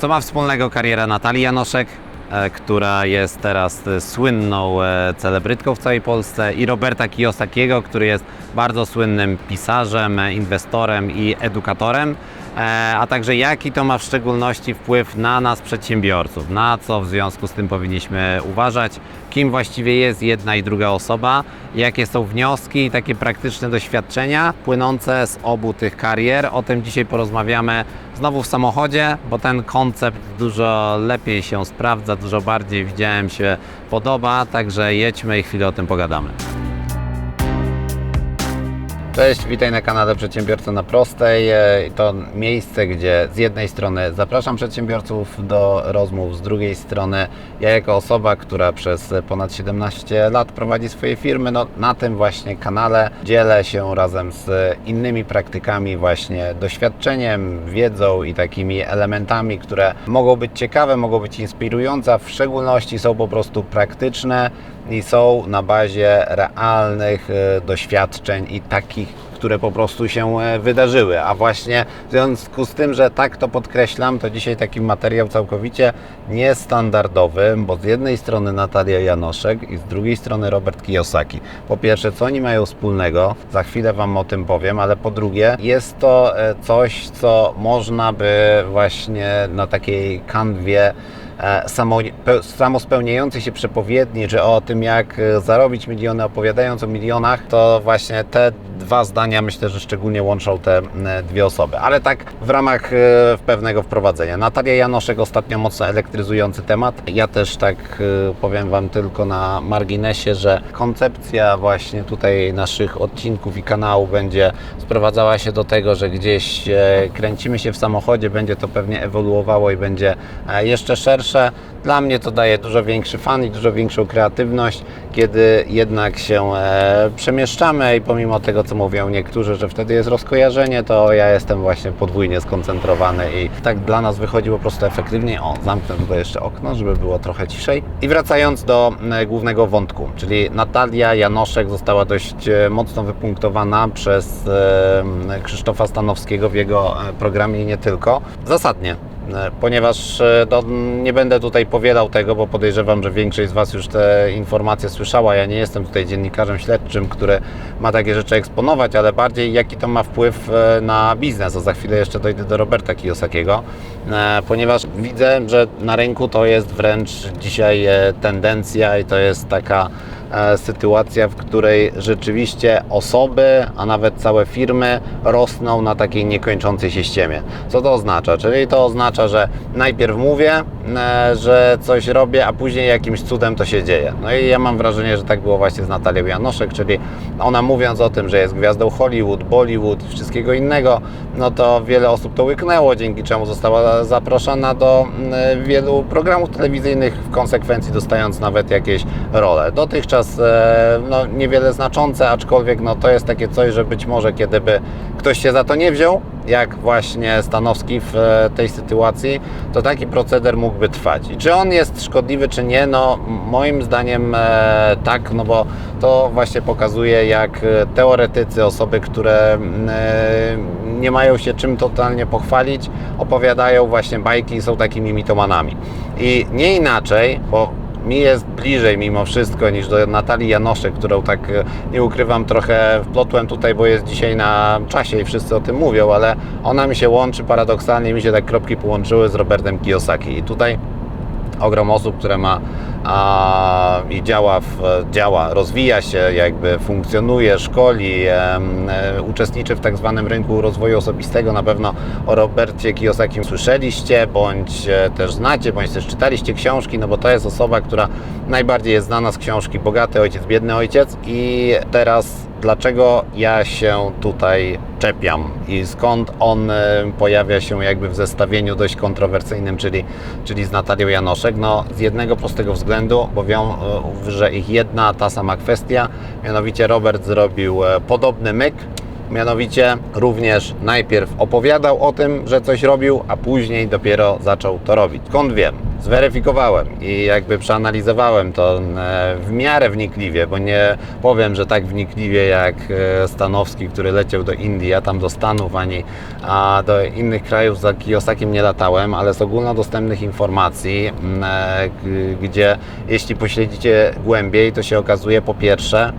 Co ma wspólnego kariera Natalii Janoszek, e, która jest teraz e, słynną e, celebrytką w całej Polsce i Roberta Kiyosakiego, który jest bardzo słynnym pisarzem, inwestorem i edukatorem, a także jaki to ma w szczególności wpływ na nas przedsiębiorców, na co w związku z tym powinniśmy uważać, kim właściwie jest jedna i druga osoba, jakie są wnioski? I takie praktyczne doświadczenia płynące z obu tych karier. O tym dzisiaj porozmawiamy znowu w samochodzie, bo ten koncept dużo lepiej się sprawdza, dużo bardziej widziałem się podoba, także jedźmy i chwilę o tym pogadamy. Cześć, witaj na kanale Przedsiębiorca na Prostej. E, To miejsce, gdzie z jednej strony zapraszam przedsiębiorców do rozmów, z drugiej strony ja jako osoba, która przez ponad 17 lat prowadzi swoje firmy, no, na tym właśnie kanale dzielę się razem z innymi praktykami, właśnie doświadczeniem, wiedzą i takimi elementami, które mogą być ciekawe, mogą być inspirujące, a w szczególności są po prostu praktyczne i są na bazie realnych e, doświadczeń i takich, które po prostu się e, wydarzyły. A właśnie w związku z tym, że tak to podkreślam, to dzisiaj taki materiał całkowicie niestandardowy, bo z jednej strony Natalia Janoszek i z drugiej strony Robert Kiyosaki. Po pierwsze, co oni mają wspólnego? Za chwilę Wam o tym powiem, ale po drugie, jest to e, coś, co można by właśnie na takiej kanwie samo, pe- samospełniającej się przepowiedni, czy o tym, jak e, zarobić miliony, opowiadając o milionach, to właśnie te dwa zdania myślę, że szczególnie łączą te dwie osoby. Ale tak w ramach e, pewnego wprowadzenia. Natalia Janoszek ostatnio mocno elektryzujący temat. Ja też tak e, powiem Wam tylko na marginesie, że koncepcja właśnie tutaj naszych odcinków i kanału będzie sprowadzała się do tego, że gdzieś e, kręcimy się w samochodzie, będzie to pewnie ewoluowało i będzie e, jeszcze szersze. Dla mnie to daje dużo większy fan i dużo większą kreatywność, kiedy jednak się e, przemieszczamy i pomimo tego, co mówią niektórzy, że wtedy jest rozkojarzenie, to ja jestem właśnie podwójnie skoncentrowany i tak dla nas wychodzi po prostu efektywniej. O, zamknę tutaj jeszcze okno, żeby było trochę ciszej. I wracając do e, głównego wątku, czyli Natalia Janoszek została dość e, mocno wypunktowana przez e, Krzysztofa Stanowskiego w jego e, programie i nie tylko. Zasadnie, ponieważ e, no, nie będę tutaj powielał tego, bo podejrzewam, że większość z Was już te informacje słyszała. Ja nie jestem tutaj dziennikarzem śledczym, który ma takie rzeczy eksponować, ale bardziej jaki to ma wpływ e, na biznes. A za chwilę jeszcze dojdę do Roberta Kiyosakiego, e, ponieważ widzę, że na rynku to jest wręcz dzisiaj tendencja i to jest taka sytuacja, w której rzeczywiście osoby, a nawet całe firmy rosną na takiej niekończącej się ściemie. Co to oznacza? Czyli to oznacza, że najpierw mówię, e, że coś robię, a później jakimś cudem to się dzieje. No i ja mam wrażenie, że tak było właśnie z Natalią Janoszek, czyli ona mówiąc o tym, że jest gwiazdą Hollywood, Bollywood wszystkiego innego, no to wiele osób to łyknęło, dzięki czemu została zaproszona do mm, wielu programów telewizyjnych, w konsekwencji dostając nawet jakieś role. Dotychczas e, no, niewiele znaczące, aczkolwiek no, to jest takie coś, że być może kiedyby ktoś się za to nie wziął, jak właśnie Stanowski w e, tej sytuacji, to taki proceder mógłby trwać. I czy on jest szkodliwy, czy nie? No moim zdaniem e, tak, no bo to właśnie pokazuje, jak teoretycy, osoby, które nie mają się czym totalnie pochwalić, opowiadają właśnie bajki i są takimi mitomanami. I nie inaczej, bo mi jest bliżej mimo wszystko niż do Natalii Janoszek, którą tak e, nie ukrywam trochę wplotłem tutaj, bo jest dzisiaj na czasie i wszyscy o tym mówią, ale ona mi się łączy paradoksalnie, mi się tak kropki połączyły z Robertem Kiyosaki. I tutaj ogrom osób, które ma a, i działa, w, działa, rozwija się, jakby funkcjonuje, szkoli, e, uczestniczy w tak zwanym rynku rozwoju osobistego. Na pewno o Robercie Kiyosakim słyszeliście, bądź e, też znacie, bądź też czytaliście książki, no bo to jest osoba, która najbardziej jest znana z książki Bogaty Ojciec, Biedny Ojciec i teraz dlaczego ja się tutaj czepiam i skąd on e, pojawia się jakby w zestawieniu dość kontrowersyjnym, czyli, czyli z Natalią Janoszek. No z jednego prostego względu, bo wiąże że ich jedna ta sama kwestia, mianowicie Robert zrobił e, podobny myk, Mianowicie również najpierw opowiadał o tym, że coś robił, a później dopiero zaczął to robić. Skąd wiem? Zweryfikowałem i jakby przeanalizowałem to e, w miarę wnikliwie, bo nie powiem, że tak wnikliwie jak e, Stanowski, który leciał do Indii, ja tam do Stanów ani a do innych krajów za Kiyosakiem nie latałem, ale z ogólnodostępnych informacji, m, e, gdzie jeśli pośledzicie głębiej, to się okazuje po pierwsze,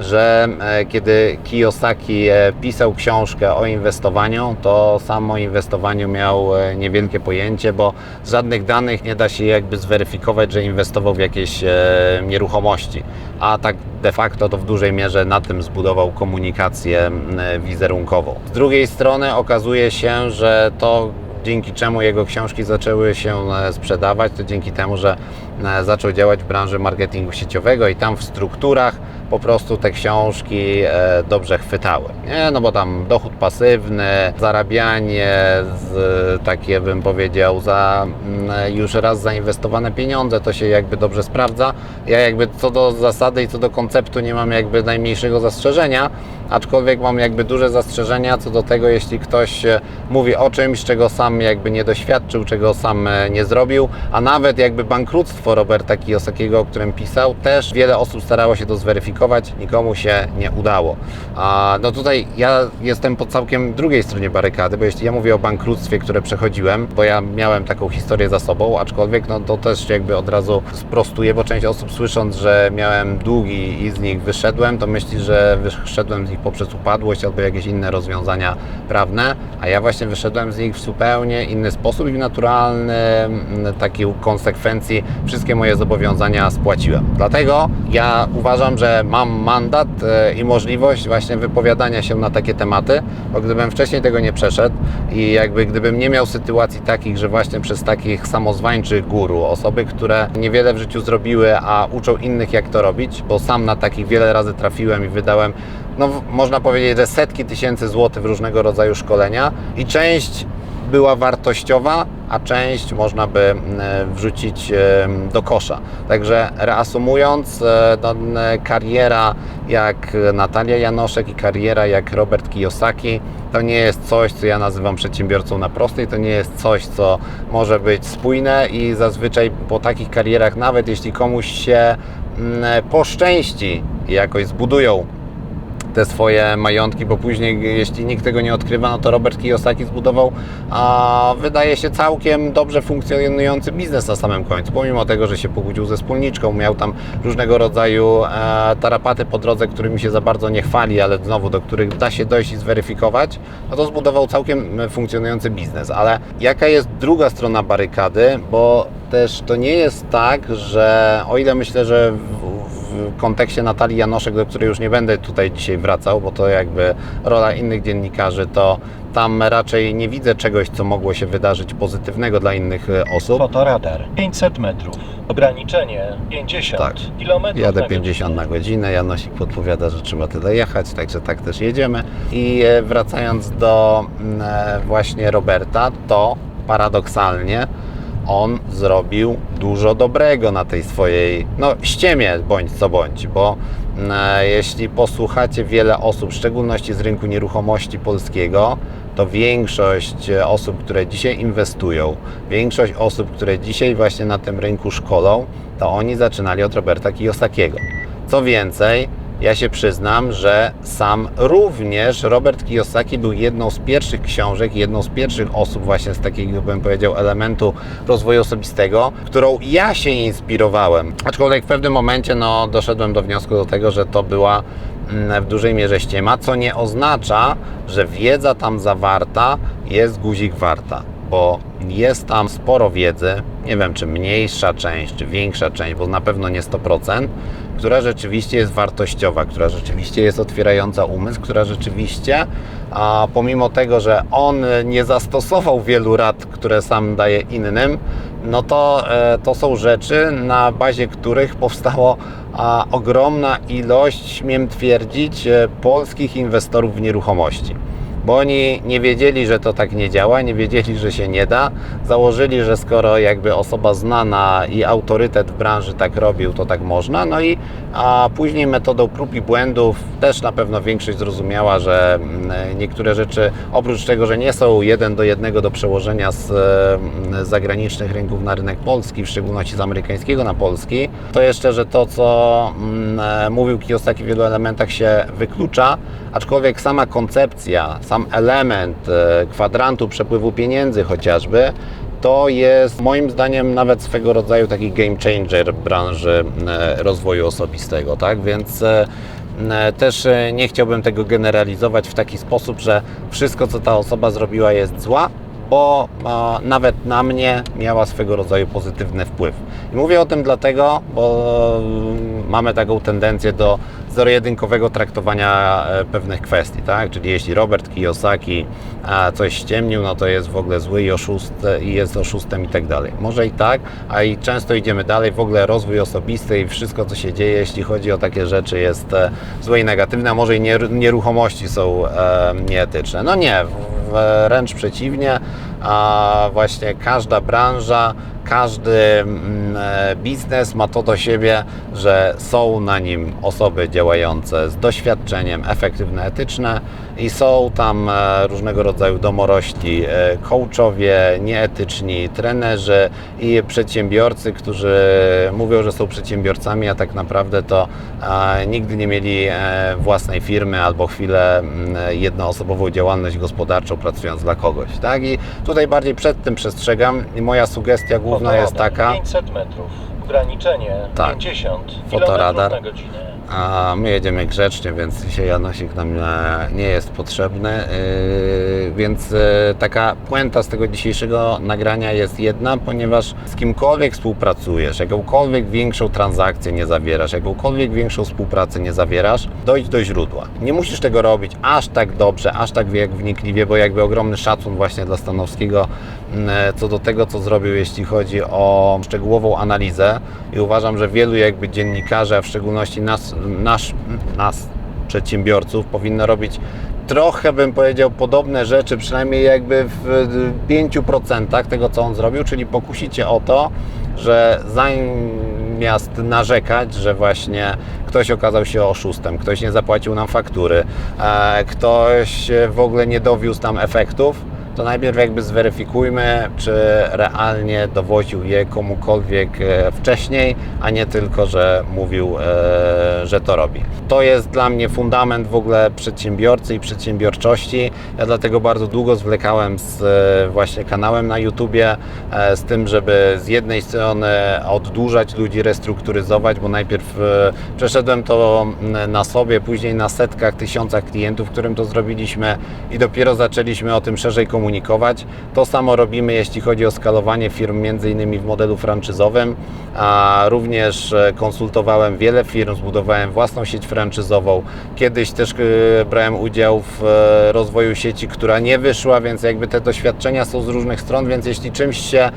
że e, kiedy Kiyosaki e, pisał książkę o inwestowaniu, to sam o inwestowaniu miał e, niewielkie pojęcie, bo z żadnych danych nie da się jakby zweryfikować, że inwestował w jakieś nieruchomości. A tak de facto to w dużej mierze na tym zbudował komunikację wizerunkową. Z drugiej strony okazuje się, że to dzięki czemu jego książki zaczęły się sprzedawać, to dzięki temu, że zaczął działać w branży marketingu sieciowego i tam w strukturach po prostu te książki e, dobrze chwytały. Nie? No bo tam dochód pasywny, zarabianie, z, takie bym powiedział, za mm, już raz zainwestowane pieniądze, to się jakby dobrze sprawdza. Ja jakby co do zasady i co do konceptu nie mam jakby najmniejszego zastrzeżenia, aczkolwiek mam jakby duże zastrzeżenia co do tego, jeśli ktoś e, mówi o czymś, czego sam jakby nie doświadczył, czego sam e, nie zrobił, a nawet jakby bankructwo Roberta Kiyosakiego, o którym pisał, też wiele osób starało się to zweryfikować, nikomu się nie udało. A no tutaj ja jestem po całkiem drugiej stronie barykady, bo jeśli ja mówię o bankructwie, które przechodziłem, bo ja miałem taką historię za sobą, aczkolwiek no to też jakby od razu sprostuję, bo część osób słysząc, że miałem długi i z nich wyszedłem, to myśli, że wyszedłem z nich poprzez upadłość albo jakieś inne rozwiązania prawne, a ja właśnie wyszedłem z nich w zupełnie inny sposób i w naturalny mm, takiej konsekwencji wszystkie moje zobowiązania spłaciłem. Dlatego ja uważam, że mam mandat e, i możliwość właśnie wypowiadania się na takie tematy, bo gdybym wcześniej tego nie przeszedł i jakby gdybym nie miał sytuacji takich, że właśnie przez takich samozwańczych guru, osoby, które niewiele w życiu zrobiły, a uczą innych jak to robić, bo sam na takich wiele razy trafiłem i wydałem no, można powiedzieć, że setki tysięcy złotych w różnego rodzaju szkolenia i część była wartościowa, a część można by m, wrzucić em, do kosza. Także reasumując, e, no, kariera jak Natalia Janoszek i kariera jak Robert Kiyosaki to nie jest coś, co ja nazywam przedsiębiorcą na prostej, to nie jest coś, co może być spójne i zazwyczaj po takich karierach, nawet jeśli komuś się m, poszczęści i jakoś zbudują te swoje majątki, bo później, jeśli nikt tego nie odkrywa, no to Robert Kiyosaki zbudował, a wydaje się całkiem dobrze funkcjonujący biznes na samym końcu, pomimo tego, że się pobudził ze wspólniczką, miał tam różnego rodzaju e, tarapaty po drodze, którymi się za bardzo nie chwali, ale znowu do których da się dojść i zweryfikować, no to zbudował całkiem funkcjonujący biznes. Ale jaka jest druga strona barykady, bo też to nie jest tak, że o ile myślę, że w, w kontekście Natalii Janoszek, do której już nie będę tutaj dzisiaj wracał, bo to jakby rola innych dziennikarzy, to tam raczej nie widzę czegoś, co mogło się wydarzyć pozytywnego dla innych e, osób. Fotoradar 500 metrów. Ograniczenie 50 Tak. km. Jadę 50 na godzinę, Janosik podpowiada, że trzeba tyle jechać, także tak też jedziemy. I e, wracając do mm, e, właśnie Roberta, to paradoksalnie on zrobił dużo dobrego na tej swojej, no ściemie bądź co bądź, bo mm, e, jeśli posłuchacie wiele osób, w szczególności z rynku nieruchomości polskiego, to większość e, osób, które dzisiaj inwestują, większość osób, które dzisiaj właśnie na tym rynku szkolą, to oni zaczynali od Roberta Kiyosakiego. Co więcej, ja się przyznam, że sam również Robert Kiyosaki był jedną z pierwszych książek, jedną z pierwszych osób właśnie z takiego, bym powiedział, elementu rozwoju osobistego, którą ja się inspirowałem. Aczkolwiek w pewnym momencie no, doszedłem do wniosku do tego, że to była mm, w dużej mierze ściema, co nie oznacza, że wiedza tam zawarta jest guzik warta, bo jest tam sporo wiedzy, nie wiem czy mniejsza część, czy większa część, bo na pewno nie 100%, która rzeczywiście jest wartościowa, która rzeczywiście jest otwierająca umysł, która rzeczywiście, a pomimo tego, że on nie zastosował wielu rad, które sam daje innym, no to, e, to są rzeczy, na bazie których powstało ogromna ilość, śmiem twierdzić, e, polskich inwestorów w nieruchomości. Bo oni nie wiedzieli, że to tak nie działa, nie wiedzieli, że się nie da. Założyli, że skoro jakby osoba znana i autorytet w branży tak robił, to tak można. No i a później metodą prób i błędów też na pewno większość zrozumiała, że mm, niektóre rzeczy oprócz tego, że nie są jeden do jednego do przełożenia z e, zagranicznych rynków na rynek polski, w szczególności z amerykańskiego na polski, to jeszcze, że to, co mm, mówił Kiyosaki w wielu elementach się wyklucza, aczkolwiek sama koncepcja, sam element e, kwadrantu przepływu pieniędzy chociażby, to jest moim zdaniem nawet swego rodzaju taki game changer branży e, rozwoju osobistego, tak? Więc e, też nie chciałbym tego generalizować w taki sposób, że wszystko, co ta osoba zrobiła, jest zła, bo nawet na mnie miała swego rodzaju pozytywny wpływ. I mówię o tym dlatego, bo mamy taką tendencję do zero-jedynkowego traktowania e, pewnych kwestii, tak? Czyli jeśli Robert Kiyosaki coś ściemnił, no to jest w ogóle zły i oszust i jest oszustem i tak dalej. Może i tak, a i często idziemy dalej, w ogóle rozwój osobisty i wszystko, co się dzieje, jeśli chodzi o takie rzeczy, jest e, złe i negatywne, a może i nieru- nieruchomości są e, nieetyczne. No nie, wręcz przeciwnie, a właśnie każda branża, każdy mm, e, biznes ma to do siebie, że są na nim osoby działające z doświadczeniem, efektywne, etyczne i są tam e, różnego rodzaju domorośli, e, coachowie, nieetyczni, trenerzy i przedsiębiorcy, którzy mówią, że są przedsiębiorcami, a tak naprawdę to nigdy nie mieli własnej firmy albo chwilę mm, jednoosobową działalność gospodarczą pracując dla kogoś. Tak? I tutaj bardziej przed tym przestrzegam i moja sugestia główna jest Fotoradar, taka, 500 metrów. Ograniczenie Tak. 50 Fotoradar. km na godzinę. a my jedziemy grzecznie, więc dzisiaj Janosik nam e, nie jest potrzebny. Yy, Więc e, taka puenta z tego dzisiejszego nagrania jest jedna, ponieważ z kimkolwiek współpracujesz, jakąkolwiek większą transakcję nie zawierasz, jakąkolwiek większą współpracę nie zawierasz, dojdź do źródła. Nie musisz tego robić aż tak dobrze, aż tak wnikliwie, bo jakby ogromny szacun właśnie dla Stanowskiego co do tego, co zrobił, jeśli chodzi o szczegółową analizę. I uważam, że wielu jakby dziennikarzy, a w szczególności nas, nasz, nas przedsiębiorców powinno robić trochę bym powiedział podobne rzeczy, przynajmniej jakby w 5% tego, co on zrobił, czyli pokusić się o to, że zamiast narzekać, że właśnie ktoś okazał się oszustem, ktoś nie zapłacił nam faktury, e, ktoś w ogóle nie dowiózł nam efektów, to najpierw jakby zweryfikujmy, czy realnie dowoził je komukolwiek e, wcześniej, a nie tylko, że mówił, e, że to robi. To jest dla mnie fundament w ogóle przedsiębiorcy i przedsiębiorczości. Ja dlatego bardzo długo zwlekałem z e, właśnie kanałem na YouTubie, z tym, żeby z jednej strony oddłużać ludzi, restrukturyzować, bo najpierw przeszedłem to na sobie, później na setkach, tysiącach klientów, którym to zrobiliśmy i dopiero zaczęliśmy o tym szerzej komunikować. To samo robimy, jeśli chodzi o skalowanie firm, między innymi w modelu franczyzowym, a również e, konsultowałem wiele firm, zbudowałem własną sieć franczyzową. Kiedyś też e, brałem udział w e, rozwoju sieci, która nie wyszła, więc jakby te doświadczenia są z różnych stron, więc jeśli czymś się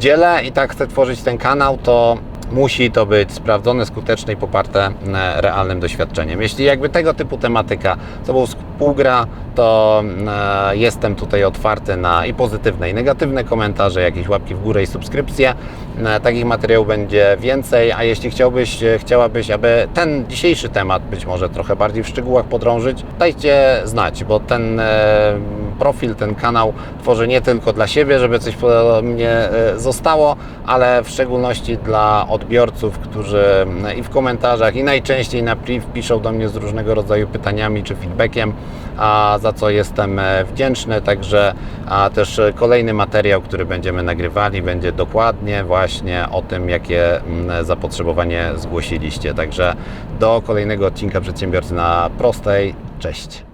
dzielę i tak chcę tworzyć ten kanał, to musi to być sprawdzone, skuteczne i poparte e, realnym doświadczeniem. Jeśli jakby tego typu tematyka z Tobą współgra, to e, jestem tutaj otwarty na i pozytywne, i negatywne komentarze, jakieś łapki w górę i subskrypcje. E, Takich materiałów będzie więcej, a jeśli chciałbyś, chciałabyś, aby ten dzisiejszy temat być może trochę bardziej w szczegółach podrążyć, dajcie znać, bo ten profil, ten kanał tworzę nie tylko dla siebie, żeby coś mnie e, zostało, ale w szczególności dla odbiorców, którzy mm, i w komentarzach, i najczęściej na priv piszą do mnie z różnego rodzaju pytaniami czy feedbackiem, a za co jestem e, wdzięczny. Także też e, kolejny materiał, który będziemy nagrywali, będzie dokładnie właśnie o tym, jakie mm, zapotrzebowanie zgłosiliście. Także do kolejnego odcinka Przedsiębiorcy na prostej. Cześć.